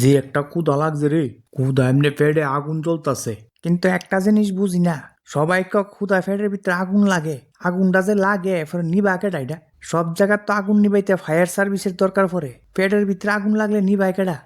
যে একটা কুদা লাগছে রে কুদা এমনি পেটে আগুন জ্বলতাছে। কিন্তু একটা জিনিস বুঝি না সবাই ক্ষুদা ফেটের ভিতরে আগুন লাগে। আগুনটা যে লাগে নিবা কেডা এটা? সব জায়গার তো আগুন নিবাইতে ফায়ার সার্ভিসের দরকার পড়ে। পেটের ভিতরে আগুন লাগলে নিবাই কেডা?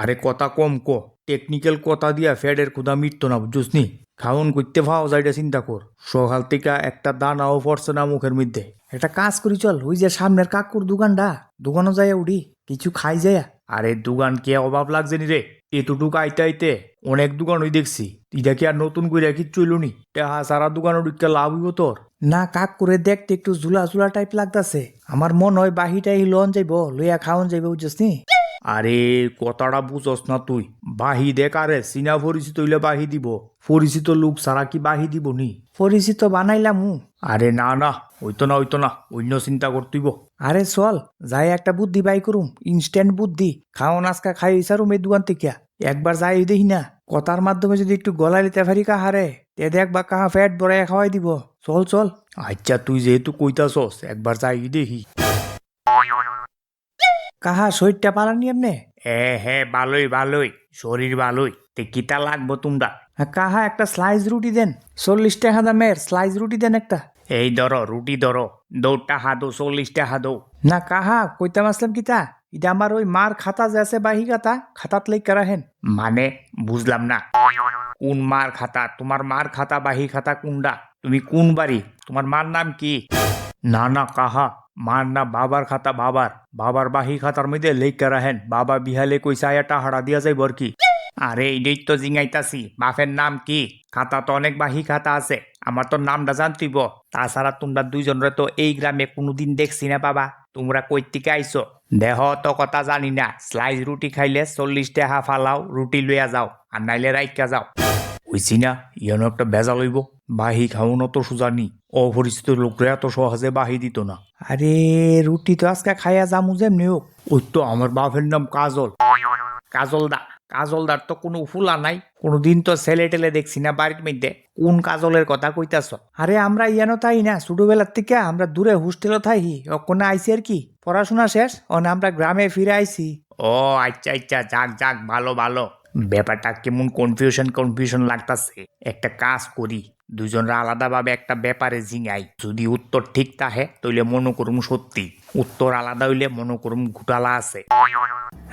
আরে কথা কম ক টেকনিক্যাল কথা দিয়া ফেডের ক্ষুদা মিটতো না বুঝছিস নি খাওন করতে ভাও যাইটা চিন্তা কর। সকাল থেকে একটা দানাও পড়ছে না মুখের মধ্যে। একটা কাজ করি চল ওই যে সামনের কাকুর দোকানটা দোকানও যায় উড়ি কিছু খাই যায় আরে দোকান কে অভাব লাগছে নি রে? এতটুকু আইতে আইতে অনেক দোকান ওই দেখছি। ইটা কি আর নতুন করে কি চইলুনি হা সারা দোকান ওদিকে লাভ হইব তোর। না কাক করে দেখতে একটু ঝুলা ঝুলা টাইপ লাগতাছে। আমার মন হয় বাহিটাই লন যাইব, লইয়া খাওয়ান যাইব, বুঝছিস নি? আরে কথাটা বুঝস না তুই। বাহি দেখ আরে চিনা পরিচিত হইলে বাহি দিব। পরিচিত লোক সারা কি বাহি দিব নি? পরিচিত বানাইলাম আরে না না হইতো না হইতো না অন্য চিন্তা করতেইব আরে চল যাই একটা বুদ্ধি বাই করুম ইনস্ট্যান্ট বুদ্ধি। খাও নাচকা খাই ইসারুম এই দোকান থেকে। একবার যাই দেখি না। কথার মাধ্যমে যদি একটু গলা লিতে পারি কাহারে তে দেখ বা কাহা ফ্যাট বড়াই খাওয়াই দিব। চল চল। আচ্ছা তুই যেহেতু কইতাছস একবার যাই দেখি। কাহা শরীরটা পালানি এমনে? এ হে ভালোই ভালোই শরীর ভালোই তে কিতা লাগবো তোমরা? কাহা একটা স্লাইস রুটি দেন। চল্লিশ টাকা দামের স্লাইস রুটি দেন একটা। এই ধরো রুটি ধরো দৌড়টা হাদো চল্লিশ টাকা দো। না কাহা কইতাম আসলাম কিতা? এটা আমার ওই মার খাতা যে আছে বাহি খাতা খাতাত লাই কারাহেন মানে বুঝলাম না। কোন মার খাতা? তোমার মার খাতা বাহি খাতা কোনটা তুমি কোন বাড়ি? তোমার মার নাম কি? না না কাহা। মার না বাবার খাতা, বাবার। বাবার বাহি খাতার মধ্যে লেখা রাহেন বাবা বিহালে কইসা একটা হাড়া দিয়া যাইব আর কি? আরে এইটাই তো জিঙাইতাছি। বাপের নাম কি? খাতা তো অনেক বাহি খাতা আছে। আমার তো নামটা জানতিব। তাছাড়া তোমরা দুইজনরে তো এই গ্রামে কোনোদিন দেখছি না, বাবা। তোমরা কই থেকে আইছো। দেহ তো কথা জানি না। স্লাইস রুটি খাইলে চল্লিশ টাকা ফালাও, রুটি লইয়া যাও। আর নাইলে রাইকা যাও। হইছি না ইয়ানো একটা ভেজা লইব। বাহি খাওয়ানো তো সুজানি অপরিচিত লোকরা এত সহজে বাহি দিত না। আরে রুটি তো আজকে খাইয়া যামু যেমনি হোক। ওই তো আমার বাপের নাম কাজল। কাজল দা কাজলদার তো কোনো ফুলা নাই। কোনোদিন তো ছেলে টেলে দেখছি না বাড়ির মধ্যে। কোন কাজলের কথা কইতাছ? আরে আমরা ইয়ানো তাই না ছোটবেলার থেকে আমরা দূরে হোস্টেলও থাকি। ওখানে আইসি আর কি। পড়াশোনা শেষ অনে আমরা গ্রামে ফিরে আইছি। ও আচ্ছা আচ্ছা যাক যাক ভালো ভালো। ব্যাপারটা কেমন কনফিউশন কনফিউশন লাগতাছে। একটা কাজ করি, দুজনরা আলাদাভাবে একটা ব্যাপারে জিঙাই যদি উত্তর ঠিক তাহে, তাইলে মনে করুম সত্যি। উত্তর আলাদা হইলে মনে করুম ঘুটালা আছে।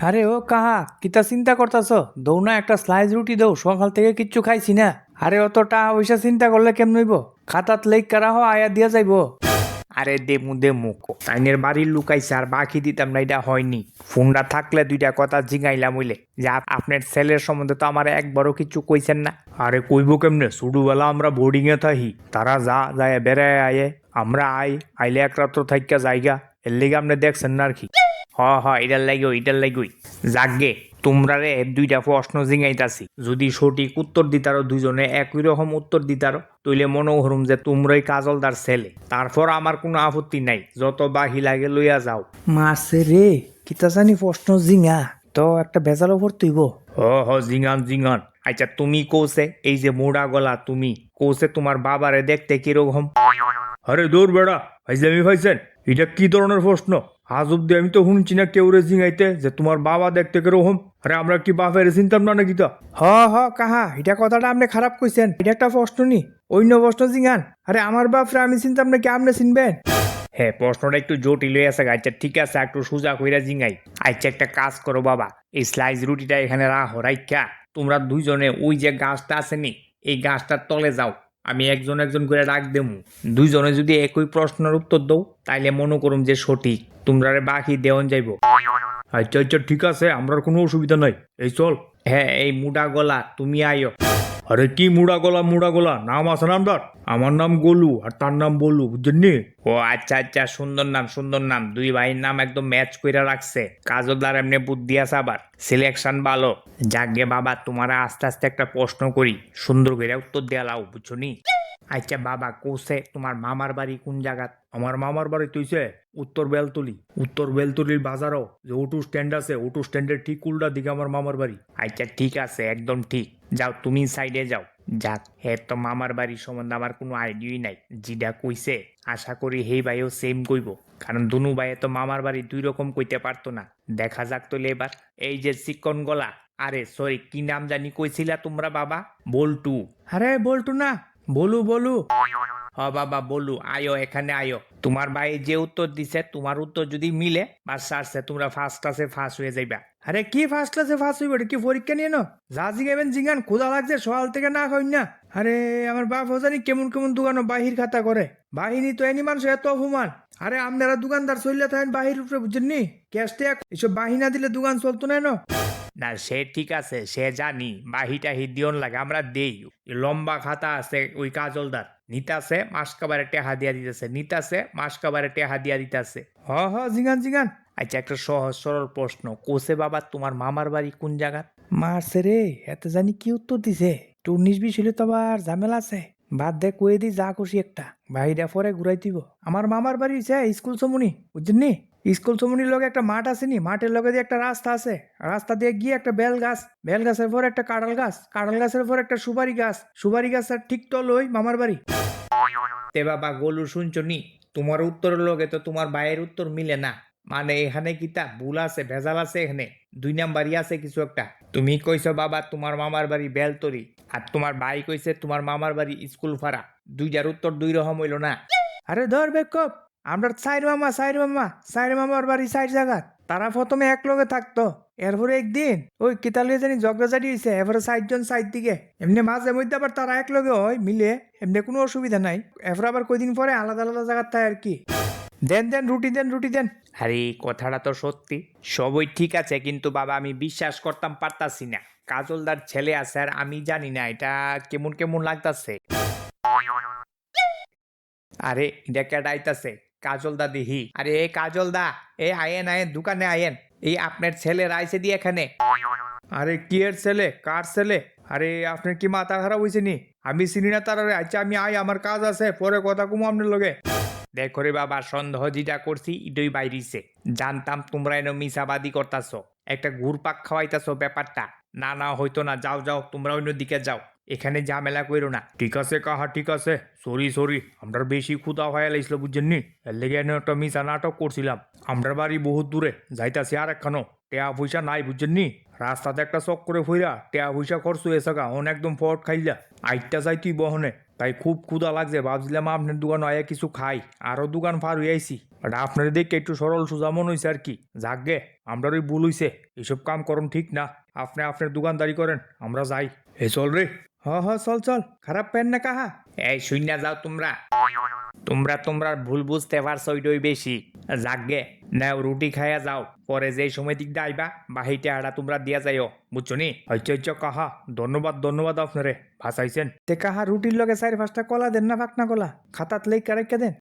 আরে ও কাহা, কিতা চিন্তা করতাছ? দৌ না একটা স্লাইস রুটি দৌ, সকাল থেকে কিচ্ছু খাইছি না। আরে অতটা ওইসা চিন্তা করলে কেমন হইব? খাতাত লেখ কারা আয়া দিয়া যাইব। আরে দে দেমু দেমু তাইনের বাড়ির লুকাইছে আর বাকি দিতাম না, এটা হয়নি। ফোনটা থাকলে দুইটা কথা জিগাইলাম হইলে, যে আপনার ছেলের সম্বন্ধে তো আমার একবারও কিছু কইছেন না। আরে কইব কেমনে? ছোটবেলা আমরা বোর্ডিং এ থাকি, তারা যা যায় বেড়ায় আয়ে, আমরা আই আইলে এক রাত্র থাইকা জায়গা। এর লেগে আপনি দেখছেন না আর কি। হ হ, এটার লাগেও, এটার লাগেই যাগে তোমরা রে দুইটা প্রশ্ন জিঙাইতাছি যদি সঠিক উত্তর দিতারো দুইজনে একই রকম উত্তর দিতারো তইলে মনে হরুম যে তোমরাই কাজলদার ছেলে। তারপর আমার কোনো আপত্তি নাই যত বাহি লাগে লইয়া যাও। মাসে রে কিতা জানি প্রশ্ন জিঙা। তো একটা ভেজালো ভর্তিব হ হ জিঙান জিঙান। আচ্ছা তুমি কৌছে এই যে মোড়া গলা তুমি কৌছে তোমার বাবারে দেখতে কীরকম? আরে দূর বেড়া ফাইজামি ফাইছেন এটা কি ধরনের প্রশ্ন? আজ অব্দি আমি তো শুনছি না কেউ রে জিঙাইতে যে তোমার বাবা দেখতে কীরকম। আরে আমরা কি বাপের চিনতাম না নাকি তা? হ হ, কাহা, এটা কথাটা আপনি খারাপ কইছেন। এটা একটা প্রশ্ন নি। অন্য প্রশ্ন জিঙান আরে আমার বাপরে আমি চিনতাম না কি আপনি চিনবেন? হ্যাঁ প্রশ্নটা একটু জটিল হয়ে আছে আচ্ছা ঠিক আছে, একটু সোজা কইরা জিঙাই আচ্ছা একটা কাজ করো বাবা। এই স্লাইস রুটিটা এখানে রাখো, রাইখা। তোমরা দুইজনে ওই যে গাছটা আছে নি, এই গাছটার তলে যাও। আমি একজন একজন করে ডাক দেমু। দুইজনে যদি একই প্রশ্নের উত্তর দৌ তাইলে মনে করুম যে সঠিক। তোমরা বাকি দেওয়ান যাইব। আচ্ছা আচ্ছা ঠিক আছে আমরা কোনো অসুবিধা নাই। এই, চল। হ্যাঁ এই মুডা গলা, তুমি আইও। আরে, কি মুড়া গলা মুড়া গলা? নাম আছে নামদার আমার নাম গোলু, আর তার নাম বলু বুঝলি ও আচ্ছা আচ্ছা সুন্দর নাম সুন্দর নাম। দুই ভাইয়ের নাম একদম ম্যাচ কইরা রাখছে। কাজলদার এমনি বুদ্ধি আছে আবার। সিলেকশন ভালো। যাকে বাবা, তোমার আস্তে আস্তে একটা প্রশ্ন করি। সুন্দর করে উত্তর দেয়া লাও বুঝছ আচ্ছা বাবা কোসে তোমার মামার বাড়ি কোন জায়গাত? আমার মামার বাড়ি তুইছে উত্তর বেলতলি। উত্তর বেলতলির বাজারও যে অটো স্ট্যান্ড আছে অটো স্ট্যান্ডের ঠিক উল্টা দিকে আমার মামার বাড়ি। আচ্ছা ঠিক আছে, একদম ঠিক। যাও, তুমি সাইডে যাও। যাক, হে তো মামার বাড়ি সম্বন্ধে আমার কোনো আইডিয়াই নাই। যেটা কইছে, আশা করি হেই ভাইও সেম কইব। কারণ দুনু ভাইয়ে তো মামার বাড়ি দুই রকম কইতে পারতো না। দেখা যাক তো এবার। এই যে চিকন গলা। আরে সরি কি নাম জানি কইছিলা তোমরা বাবা? বল্টু। আরে, বল্টু না বলু বলু। হ, বাবা, বলু। আয়ো, এখানে আয়ো। তোমার ভাই যে উত্তর দিছে, তোমার উত্তর যদি মিলে, বাস সারছে, তোমরা ফার্স্ট ক্লাসে ফার্স্ট হয়ে যাইবা। আরে, কি ফার্স্ট ক্লাসে ফার্স্ট হইবে কি পরীক্ষা নিয়ে নো যা জিগাবেন জিগান ক্ষুদা লাগছে, সকাল থেকে না খাই না। আরে, আমার বাপ জানি কেমন কেমন দোকানও বাহির খাতা করে। বাহিনী তো এনি মানুষ, এত অপমান। আরে, আপনারা দোকানদার চললে থাকেন বাহির উপরে, বুঝছেন নি? ক্যাশ টেক এসব বাহিনা দিলে দোকান চলতো না ন, সে ঠিক আছে, সে জানি। বাহিটা হি দিয়ন লাগে, আমরা দেই। লম্বা খাতা আছে ওই কাজলদার। নিতাছে মাস কাবারে টেহা দিয়া দিতেছে। নিতাছে মাস কাবারে টেহা দিয়া দিতেছে। হ হ, জিগান জিগান। আচ্ছা একটা সহজ, সরল প্রশ্ন। কোসে বাবা, তোমার মামার বাড়ি কোন জায়গা মারছে রে, এত জানি কি উত্তর দিছে। তোর উনিশ বিশ হলে তো আবার ঝামেলা আছে। বাদ দে, কয়ে দি যা খুশি একটা। ভাইরা পরে ঘুরাই দিব। আমার মামার বাড়ি সে স্কুল সমুনি বুঝছেন স্কুল সমুনির লগে একটা মাঠ আছে নি মাঠের লগে দিয়ে একটা রাস্তা আছে। রাস্তা দিয়ে গিয়ে একটা বেল গাছ বেল গাছের পর একটা কাঁঠাল গাছ কাঁঠাল গাছের পর একটা সুপারি গাছ সুপারি গাছের ঠিক তল ওই মামার বাড়ি। তে বাবা গোলু শুনছো নি? তোমার উত্তরের লগে তো তোমার ভাইয়ের উত্তর মিলে না। মানে এখানে কি তা ভুল আছে ভেজাল আছে এখানে? দুই নাম্বারই আছে কিছু একটা। তুমি কইছো বাবা তোমার মামার বাড়ি বেলতরি আর তোমার ভাই কইছে তোমার মামার বাড়ি স্কুল ফাড়া দুইটার উত্তর দুই রকম হইল না। আরে ধর বেকপ আমরা সাইর মামা সাইর মামা, সাইর মামার বাড়ি সাইড জায়গা। তারা প্রথমে এক লগে থাকতো। এরপরে একদিন ওই কিতালিয়ে জানি ঝগড়াঝাটি হয়েছে এরপরে ষাটজন সাইড দিকে। এমনি মাঝে মধ্যে আবার তারা এক লগে হয়, মিলে এমনি কোনো অসুবিধা নাই। এরপর আবার কয়দিন পরে আলাদা আলাদা জায়গার থাকে আর কি। দেন দেন, রুটি দেন রুটি দেন। আরে, কথাটা তো সত্যি। সবই ঠিক আছে, কিন্তু বাবা, আমি বিশ্বাস করতাম পারতাছি না। কাজলদার ছেলে আছে আর আমি জানি না, এটা কেমন কেমন লাগতাছে। আরে, এটা কেডা আইতাছে? কাজল দা দিহি। আরে, এ কাজল দা এ আয়েন আয়েন, দোকানে আয়েন। এই আপনার ছেলে রাইছে দিয়ে এখানে। আরে, কি এর ছেলে? কার ছেলে? আরে, আপনার কি মাথা খারাপ হয়েছে নি? আমি চিনি না তার আচ্ছা আমি আই আমার কাজ আছে, পরে কথা কমো আপনার লগে। দেখো রে বাবা, সন্দেহ যেটা করছি ইডই বাইরিছে। জানতাম তোমরা এনে মিসাবাদি করতাছ। একটা ঘুরপাক খাওয়াইতাছ ব্যাপারটা। না না হয়তো না, যাও যাও, তোমরা অন্য দিকে যাও। এখানে ঝামেলা করো না। ঠিক আছে কাহা, ঠিক আছে। সরি সরি আমরা বেশি ক্ষুদা হয়ে লাইছিল বুঝছেন নি এর লেগে একটা মিশা নাটক করছিলাম। আমরা বাড়ি বহুত দূরে, যাইতাছি আর একখানো টেয়া পয়সা নাই বুঝছেন নি রাস্তাতে একটা চক করে ফইরা টেয়া পয়সা খরচ হয়ে থাকা অন একদম ফট খাইলা। আইটা যাই তুই বহনে। তাই খুব ক্ষুদা লাগছে, ভাবছিলাম আপনার দোকান আয়া কিছু খাই। আরও দোকান ফার হয়ে আইছি। বাট আপনার দেখে একটু সরল সোজা মন হয়েছে আর কি। যাকগে আমরা ওই ভুল হইছে। এসব কাম করুন ঠিক না। আপনি আপনার দোকানদারি করেন, আমরা যাই। এ চল রে। হ হ চল চল। খারাপ পেন না কাহা? এই শূন্য যাও তোমরা। তোমরা তোমরা ভুল বুঝতে পারছ ওইটাই বেশি। যাকগে নাও রুটি খাইয়া যাও। পরে যে সময় দিক আইবা বাহিটা আড়া তোমরা দিয়া যাইও। বুঝছ নি? হইচ কাহা। ধন্যবাদ ধন্যবাদ আপনারে। ভাসাইছেন তে কাহা রুটির লগে চারি পাঁচটা কলা দেন না ফাঁকনা কলা? খাতাত লেখা রেখে দেন।